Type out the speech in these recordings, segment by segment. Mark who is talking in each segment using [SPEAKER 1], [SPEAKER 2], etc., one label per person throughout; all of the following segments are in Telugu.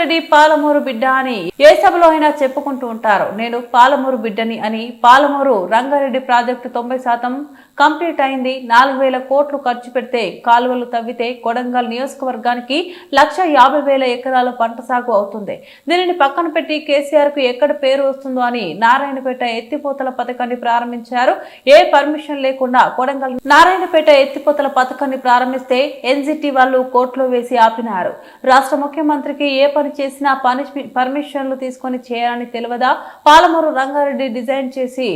[SPEAKER 1] రెడ్డి పాలమూరు బిడ్డ అని ఏ సభలో అయినా చెప్పుకుంటూ ఉంటారు. నేను పాలమూరు బిడ్డని అని పాలమూరు రంగారెడ్డి ప్రాజెక్టు తొంభై శాతం కంప్లీట్ అయింది. నాలుగు వేల కోట్లు ఖర్చు పెడితే కాలువలు తవ్వితే కొడంగల్ నియోజకవర్గానికి లక్ష యాభై వేల ఎకరాల పంట సాగు అవుతుంది. దీనిని పక్కన పెట్టి కేసీఆర్కు ఎక్కడ పేరు వస్తుందో అని నారాయణపేట ఎత్తిపోతల పథకాన్ని ప్రారంభించారు. ఏ పర్మిషన్ లేకుండా కొడంగల్ నారాయణపేట ఎత్తిపోతల పథకాన్ని ప్రారంభిస్తే ఎన్జిటి వాళ్ళు కోర్టులో వేసి ఆపినారు. రాష్ట్ర ముఖ్యమంత్రికి ఏ పని చేసినా పర్మిషన్లు తీసుకొని చేయాలని తెలియదా? పాలమూరు రంగారెడ్డి డిజైన్ చేసి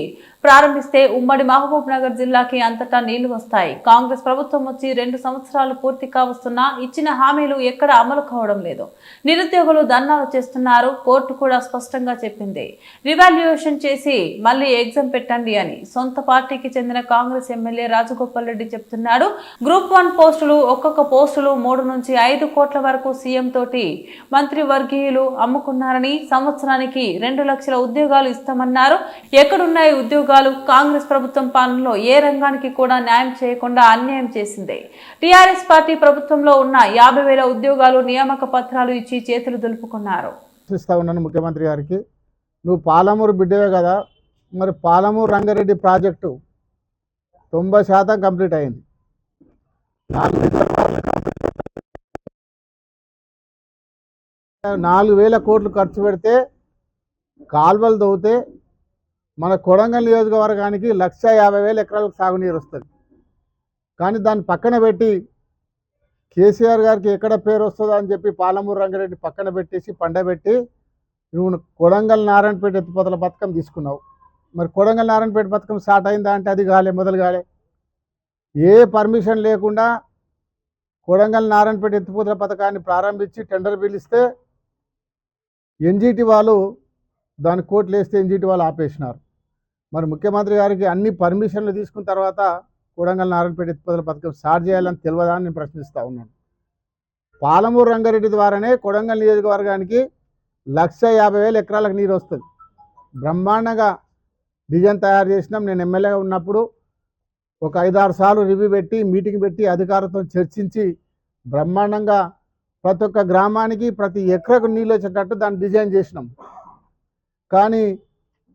[SPEAKER 1] ప్రారంభిస్తే ఉమ్మడి మహబూబ్ నగర్ జిల్లాకి అంతటా నీళ్ళు వస్తాయి. కాంగ్రెస్ ప్రభుత్వం వచ్చి రెండు సంవత్సరాలు పూర్తి కావస్తున్నా ఇచ్చిన హామీలు ఎక్కడ అమలు కావడం లేదు. నిరుద్యోగులు ధర్నాలు చేస్తున్నారు. కోర్టు కూడా స్పష్టంగా చెప్పింది. రివాల్యుయేషన్ చేసి మళ్ళీ ఎగ్జామ్ పెట్టండి అని సొంత పార్టీకి చెందిన కాంగ్రెస్ ఎమ్మెల్యే రాజగోపాల్ రెడ్డి చెప్తున్నాడు. గ్రూప్ వన్ పోస్టులు ఒక్కొక్క పోస్టులు మూడు నుంచి ఐదు కోట్ల వరకు సీఎం తోటి మంత్రి వర్గీయులు అమ్ముకున్నారని సంవత్సరానికి రెండు లక్షల ఉద్యోగాలు ఇస్తామన్నారు. ఎక్కడున్నాయి ఉద్యోగాలు? కాంగ్రెస్ ప్రభుత్వం పాలనలో ఏ రంగానికి కూడా న్యాయం చేయకుండా అన్యాయం చేసింది. టీఆర్ఎస్ పార్టీ ప్రభుత్వంలో ఉన్న యాభై వేల ఉద్యోగాలు నియామక పత్రాలు ఇచ్చి చేతులు దులుపుకున్నారు.
[SPEAKER 2] ఉన్నాను ముఖ్యమంత్రి గారికి. నువ్వు పాలమూరు బిడ్డవే కదా. మరి పాలమూరు రంగారెడ్డి ప్రాజెక్టు తొంభై శాతం కంప్లీట్ అయింది. నాలుగు వేల- కోట్లు ఖర్చు పెడితే కాల్వలు తవ్వుతే మన కొడంగల్ నియోజకవర్గానికి లక్ష యాభై వేల ఎకరాలకు సాగునీరు వస్తుంది. కానీ దాన్ని పక్కన పెట్టి కేసీఆర్ గారికి ఎక్కడ పేరు వస్తుందో అని చెప్పి పాలమూరు రంగారెడ్డి పక్కన పెట్టేసి పండబెట్టి నువ్వు కొడంగల్ నారాయణపేట ఎత్తిపోతల పథకం తీసుకున్నావు. మరి కొడంగల్ నారాయణపేట పథకం స్టార్ట్ అయిందా అంటే అది కాలే మొదలు కాలే. ఏ పర్మిషన్ లేకుండా కొడంగల్ నారాయణపేట ఎత్తిపోతల పథకాన్ని ప్రారంభించి టెండర్ పిలిస్తే ఎన్జిటి వాళ్ళు దాని కోట్లు వేస్తే ఎన్జిటి వాళ్ళు ఆపేసినారు. మరి ముఖ్యమంత్రి గారికి అన్ని పర్మిషన్లు తీసుకున్న తర్వాత కొడంగల్ నారాయణపేట ఎత్తిపోతల పథకం స్టార్ట్ చేయాలని తెలియదా అని నేను ప్రశ్నిస్తూ ఉన్నాను. పాలమూరు రంగారెడ్డి ద్వారానే కొడంగల్ నియోజకవర్గానికి లక్ష యాభై వేల ఎకరాలకు నీరు వస్తుంది. బ్రహ్మాండంగా డిజైన్ తయారు చేసినాం. నేను ఎమ్మెల్యేగా ఉన్నప్పుడు ఒక ఐదారు సార్లు రివ్యూ పెట్టి మీటింగ్ పెట్టి అధికారులతో చర్చించి బ్రహ్మాండంగా ప్రతి ఒక్క గ్రామానికి ప్రతి ఎకరకు నీళ్ళు వచ్చేటట్టు దాన్ని డిజైన్ చేసినాం. కానీ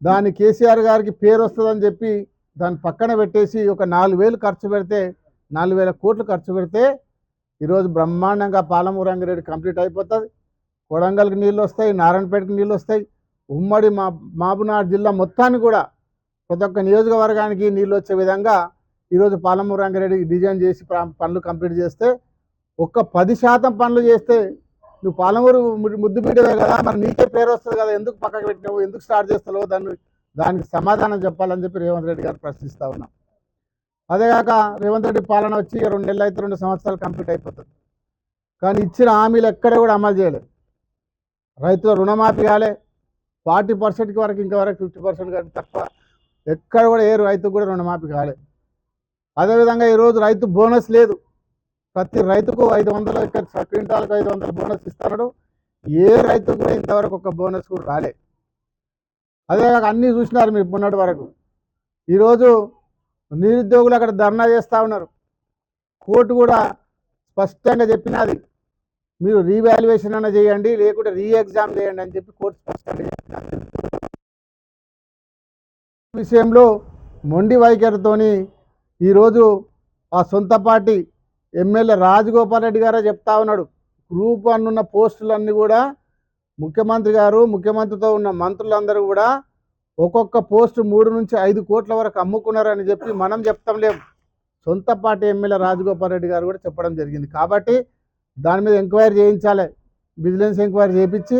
[SPEAKER 2] దాని కేసీఆర్ గారికి పేరు వస్తుందని చెప్పి దాన్ని పక్కన పెట్టేసి ఒక నాలుగు వేలు ఖర్చు పెడితే నాలుగు వేల కోట్లు ఖర్చు పెడితే ఈరోజు బ్రహ్మాండంగా పాలమూరు రంగారెడ్డి కంప్లీట్ అయిపోతుంది. కొడంగల్కి నీళ్ళు వస్తాయి నారాయణపేటకి నీళ్ళు వస్తాయి. ఉమ్మడి మా మహబూబ్నగర్ జిల్లా మొత్తాన్ని కూడా ప్రతి ఒక్క నియోజకవర్గానికి నీళ్ళు వచ్చే విధంగా ఈరోజు పాలమూరు రంగారెడ్డి డిజైన్ చేసి పనులు కంప్లీట్ చేస్తే ఒక్క పది శాతం పనులు చేస్తే నువ్వు పాలమూరు ముద్దు బిడ్డవే కదా మరి నీకే పేరు వస్తుంది కదా ఎందుకు పక్కకు పెట్టినావు ఎందుకు స్టార్ట్ చేస్తావు దాన్ని దానికి సమాధానం చెప్పాలని చెప్పి రేవంత్ రెడ్డి గారు ప్రశ్నిస్తా ఉన్నాం. అదేగాక రేవంత్ రెడ్డి పాలన వచ్చి రెండు నెలలు అయితే రెండు సంవత్సరాలు కంప్లీట్ అయిపోతుంది. కానీ ఇచ్చిన హామీలు ఎక్కడ కూడా అమలు చేయలేదు. రైతుల రుణమాఫీ కాలే ఫార్టీ పర్సెంట్కి వరకు ఇంకా వరకు ఫిఫ్టీ పర్సెంట్ కంటే తక్కువ ఎక్కడ కూడా ఏ రైతుకు కూడా రుణమాఫీ కాలే. అదేవిధంగా ఈరోజు రైతు బోనస్ లేదు. ప్రతి రైతుకు ఐదు వందల ఎకర క్వింటాలకు ఐదు వందల బోనస్ ఇస్తున్నాడు ఏ రైతు కూడా ఇంతవరకు ఒక బోనస్ కూడా రాలే. అదేగాక అన్నీ చూసినారు మీరు మొన్నటి వరకు. ఈరోజు నిరుద్యోగులు అక్కడ ధర్నా చేస్తూ ఉన్నారు. కోర్టు కూడా స్పష్టంగా చెప్పినది. మీరు రీవాల్యుయేషన్ అన్న చేయండి లేకుంటే రీ ఎగ్జామ్ చేయండి అని చెప్పి కోర్టు స్పష్టంగా చెప్పినది. విషయంలో మొండి వైఖరితోని ఈరోజు ఆ సొంత పార్టీ ఎమ్మెల్యే రాజగోపాల్ రెడ్డి గారే చెప్తా ఉన్నాడు. గ్రూప్ వన్ ఉన్న పోస్టులన్నీ కూడా ముఖ్యమంత్రి గారు ముఖ్యమంత్రితో ఉన్న మంత్రులందరూ కూడా ఒక్కొక్క పోస్టు మూడు నుంచి ఐదు కోట్ల వరకు అమ్ముకున్నారని చెప్పి మనం చెప్తాం లేము సొంత పార్టీ ఎమ్మెల్యే రాజగోపాల్ రెడ్డి గారు కూడా చెప్పడం జరిగింది. కాబట్టి దాని మీద ఎంక్వైరీ చేయించాలి. విజిలెన్స్ ఎంక్వైరీ చేయించి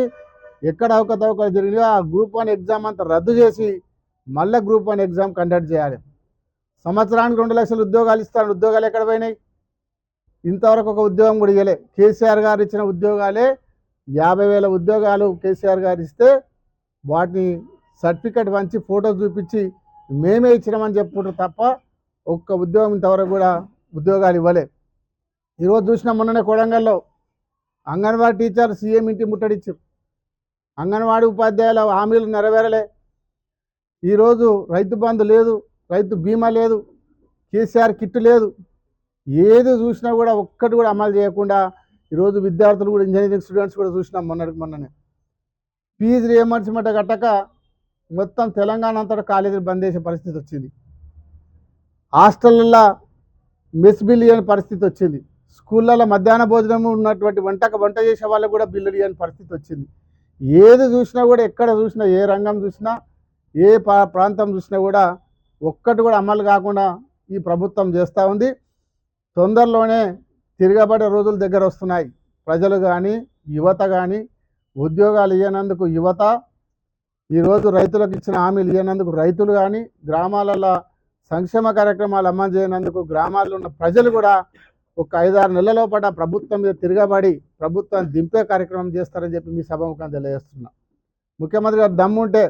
[SPEAKER 2] ఎక్కడ అవకతవకలు జరిగినా ఆ గ్రూప్ వన్ ఎగ్జామ్ అంతా రద్దు చేసి మళ్ళీ గ్రూప్ వన్ ఎగ్జామ్ కండక్ట్ చేయాలి. సంవత్సరానికి రెండు లక్షల ఉద్యోగాలు ఇస్తాను. ఉద్యోగాలు ఎక్కడ పోయినాయి? ఇంతవరకు ఒక ఉద్యోగం కూడా ఇవ్వలే కేసీఆర్ గారు ఇచ్చిన ఉద్యోగాలే యాభై వేల ఉద్యోగాలు కేసీఆర్ గారు ఇస్తే వాటిని సర్టిఫికెట్ వంచి ఫోటో చూపించి మేమే ఇచ్చినామని చెప్పుకుంటారు తప్ప ఒక్క ఉద్యోగం ఇంతవరకు కూడా ఉద్యోగాలు ఇవ్వలే. ఈరోజు చూసిన మొన్ననే కొడంగల్లో అంగన్వాడీ టీచర్ సీఎం ఇంటి ముట్టడిచ్చారు. అంగన్వాడీ ఉపాధ్యాయుల హామీలు నెరవేరలే. ఈరోజు రైతు బంధు లేదు రైతు బీమా లేదు కేసీఆర్ కిట్టు లేదు. ఏది చూసినా కూడా ఒక్కటి కూడా అమలు చేయకుండా ఈరోజు విద్యార్థులు కూడా ఇంజనీరింగ్ స్టూడెంట్స్ కూడా చూసినాం మొన్నటికి మొన్ననే. ఫీజు రియంబర్స్మెంట్ కట్టక మొత్తం తెలంగాణ అంతటా కాలేజీలు బంద్ చేసే పరిస్థితి వచ్చింది. హాస్టళ్ళల్లో మెస్ బిల్ ఇవ్వని పరిస్థితి వచ్చింది. స్కూళ్ళల్లో మధ్యాహ్న భోజనం ఉన్నటువంటి వంటక వంట చేసే వాళ్ళకు కూడా బిల్లులు ఇవ్వని పరిస్థితి వచ్చింది. ఏది చూసినా కూడా ఎక్కడ చూసినా ఏ రంగం చూసినా ఏ ప్రాంతం చూసినా కూడా ఒక్కటి కూడా అమలు కాకుండా ఈ ప్రభుత్వం చేస్తూ ఉంది. తొందరలోనే తిరగబడే రోజులు దగ్గర వస్తున్నాయి. ప్రజలు కానీ యువత కానీ ఉద్యోగాలు ఇవ్వనందుకు యువత ఈరోజు రైతులకు ఇచ్చిన హామీలు ఇవ్వనందుకు రైతులు కానీ గ్రామాలలో సంక్షేమ కార్యక్రమాలు అమలు చేయనందుకు గ్రామాల్లో ఉన్న ప్రజలు కూడా ఒక ఐదారు నెలల పాటు ప్రభుత్వం మీద తిరగబడి ప్రభుత్వాన్ని దింపే కార్యక్రమం చేస్తారని చెప్పి మీ సభముఖం తెలియజేస్తున్నా. ముఖ్యమంత్రి గారు దమ్ముంటే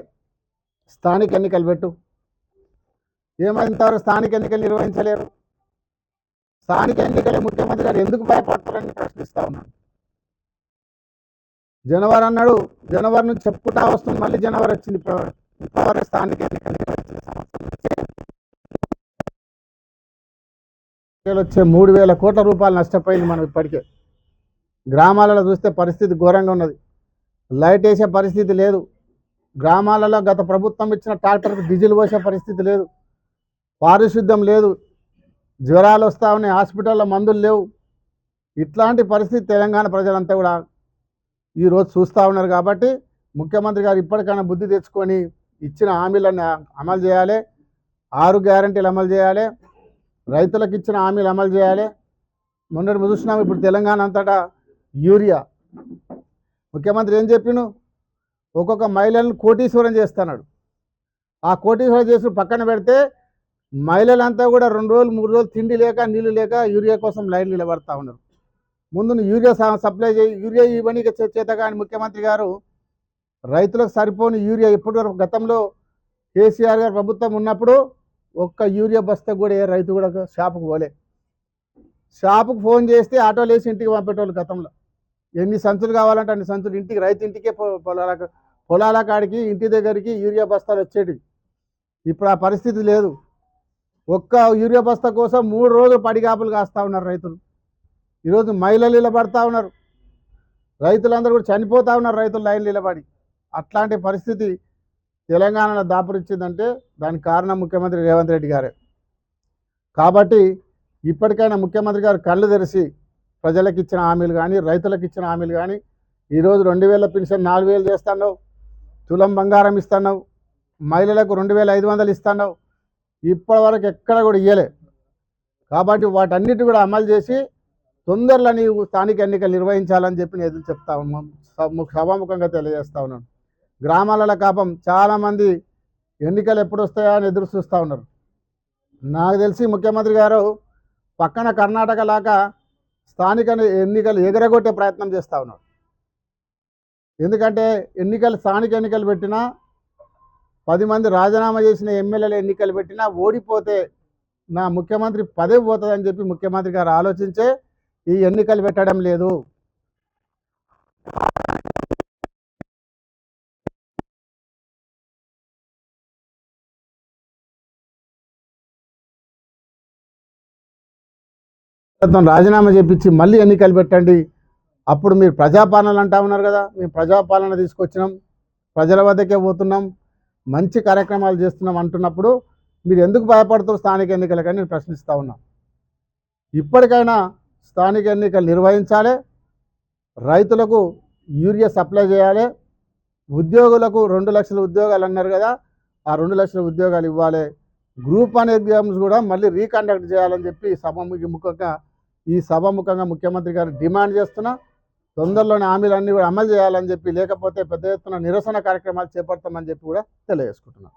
[SPEAKER 2] స్థానిక ఎన్నికలు పెట్టు. ఏమైంతవరకు స్థానిక ఎన్నికలు నిర్వహించలేరు? స్థానిక ఎన్నికలే ముఖ్యమంత్రి గారు ఎందుకు భయపడతారని ప్రశ్నిస్తా ఉన్నాను జనవరి అన్నాడు జనవరి నుంచి చెప్పుకుంటా వస్తుంది మళ్ళీ జనవరి వచ్చింది ఇప్పటివరకు స్థానిక ఎన్నికలు వచ్చే మూడు వేల కోట్ల రూపాయలు నష్టపోయింది మనం ఇప్పటికే. గ్రామాలలో చూస్తే పరిస్థితి ఘోరంగా ఉన్నది. లైట్ వేసే పరిస్థితి లేదు. గ్రామాలలో గత ప్రభుత్వం ఇచ్చిన ట్రాక్టర్కి డీజిల్ పోసే పరిస్థితి లేదు. పారిశుద్ధ్యం లేదు. జ్వరాలు వస్తూ ఉన్నాయి హాస్పిటల్లో మందులు లేవు. ఇట్లాంటి పరిస్థితి తెలంగాణ ప్రజలంతా కూడా ఈరోజు చూస్తూ ఉన్నారు కాబట్టి ముఖ్యమంత్రి గారు ఇప్పటికైనా బుద్ధి తెచ్చుకొని ఇచ్చిన హామీలను అమలు చేయాలి ఆరు గ్యారంటీలు అమలు చేయాలి రైతులకు ఇచ్చిన హామీలు అమలు చేయాలి. మొన్నటి చూసినాం ఇప్పుడు తెలంగాణ అంతటా యూరియా. ముఖ్యమంత్రి ఏం చెప్పిను ఒక్కొక్క మహిళలను కోటీశ్వరం చేస్తున్నాడు. ఆ కోటీశ్వరం చేసి పక్కన పెడితే మహిళలంతా కూడా రెండు రోజులు మూడు రోజులు తిండి లేక నీళ్ళు లేక యూరియా కోసం లైన్ నిలబడతా ఉన్నారు. ముందు యూరియా సప్లై చేయి యూరియా ఇవ్వని చేత కానీ ముఖ్యమంత్రి గారు రైతులకు సరిపోని యూరియా ఇప్పటి వరకు గతంలో కేసీఆర్ గారు ప్రభుత్వం ఉన్నప్పుడు ఒక్క యూరియా బస్తా కూడా ఏ రైతు కూడా షాపుకు పోలే. షాపుకు ఫోన్ చేస్తే ఆటోలు వేసి ఇంటికి పంపేటోళ్ళు గతంలో. ఎన్ని సంచులు కావాలంటే అన్ని సంచులు ఇంటికి రైతు ఇంటికే పొలాల పొలాల కాడికి ఇంటి దగ్గరికి యూరియా బస్తాలు వచ్చేటివి. ఇప్పుడు ఆ పరిస్థితి లేదు. ఒక్క యూరియా బస్తా కోసం మూడు రోజులు పడిగాపులు కాస్తూ ఉన్నారు రైతులు. ఈరోజు మహిళలు నిలబడతా ఉన్నారు. రైతులందరూ కూడా చనిపోతా ఉన్నారు రైతులు లైన్ నిలబడి. అట్లాంటి పరిస్థితి తెలంగాణలో దాపురించిందంటే దానికి కారణం ముఖ్యమంత్రి రేవంత్ రెడ్డి గారే. కాబట్టి ఇప్పటికైనా ముఖ్యమంత్రి గారు కళ్ళు తెరిచి ప్రజలకు ఇచ్చిన హామీలు కానీ రైతులకు ఇచ్చిన హామీలు కానీ ఈరోజు రెండు వేల పెన్షన్ నాలుగు వేలు చేస్తున్నావు తులం బంగారం ఇస్తున్నావు మహిళలకు రెండు వేల ఐదు వందలు ఇస్తున్నావు ఇప్పటి వరకు ఎక్కడ కూడా ఇయ్యలే. కాబట్టి వాటన్నిటి కూడా అమలు చేసి తొందరలో నీవు స్థానిక ఎన్నికలు నిర్వహించాలని చెప్పి నేను ఎదురు చెప్తా ఉన్నాం సభాముఖంగా తెలియజేస్తా ఉన్నాను. గ్రామాలలో కాపం చాలామంది ఎన్నికలు ఎప్పుడు వస్తాయా అని ఎదురు చూస్తూ ఉన్నారు. నాకు తెలిసి ముఖ్యమంత్రి గారు పక్కన కర్ణాటక లాగా స్థానిక ఎన్నికలు ఎగరగొట్టే ప్రయత్నం చేస్తూ ఉన్నారు. ఎందుకంటే ఎన్నికలు స్థానిక ఎన్నికలు పెట్టినా పది మంది రాజీనామా చేసిన ఎమ్మెల్యేలు ఎన్నికలు పెట్టినా ఓడిపోతే నా ముఖ్యమంత్రి పదవి పోతుందని చెప్పి ముఖ్యమంత్రి గారు ఆలోచించే ఈ ఎన్నికలు పెట్టడం లేదు. రాజీనామా చేపించి మళ్ళీ ఎన్నికలు పెట్టండి. అప్పుడు మీరు ప్రజాపాలన అంటా ఉన్నారు కదా. మేము ప్రజాపాలన తీసుకొచ్చినాం. ప్రజల వద్దకే పోతున్నాం. మంచి కార్యక్రమాలు చేస్తున్నాం అంటున్నప్పుడు మీరు ఎందుకు భయపడుతున్నారు స్థానిక ఎన్నికలకని నేను ప్రశ్నిస్తూ ఉన్నాం. ఇప్పటికైనా స్థానిక ఎన్నికలు నిర్వహించాలి రైతులకు యూరియా సప్లై చేయాలి ఉద్యోగులకు రెండు లక్షల ఉద్యోగాలు అన్నారు కదా ఆ రెండు లక్షల ఉద్యోగాలు ఇవ్వాలి. గ్రూప్ వన్ ఎగ్జామ్స్ కూడా మళ్ళీ రీకండక్ట్ చేయాలని చెప్పి సభ ముఖ్యంగా ఈ సభ ముఖంగా ముఖ్యమంత్రి గారు డిమాండ్ చేస్తున్నా. తొందరలోనే హామీలన్నీ కూడా అమలు చేయాలని చెప్పి లేకపోతే పెద్ద ఎత్తున నిరసన కార్యక్రమాలు చేపడతామని చెప్పి కూడా తెలియజేసుకుంటున్నాం.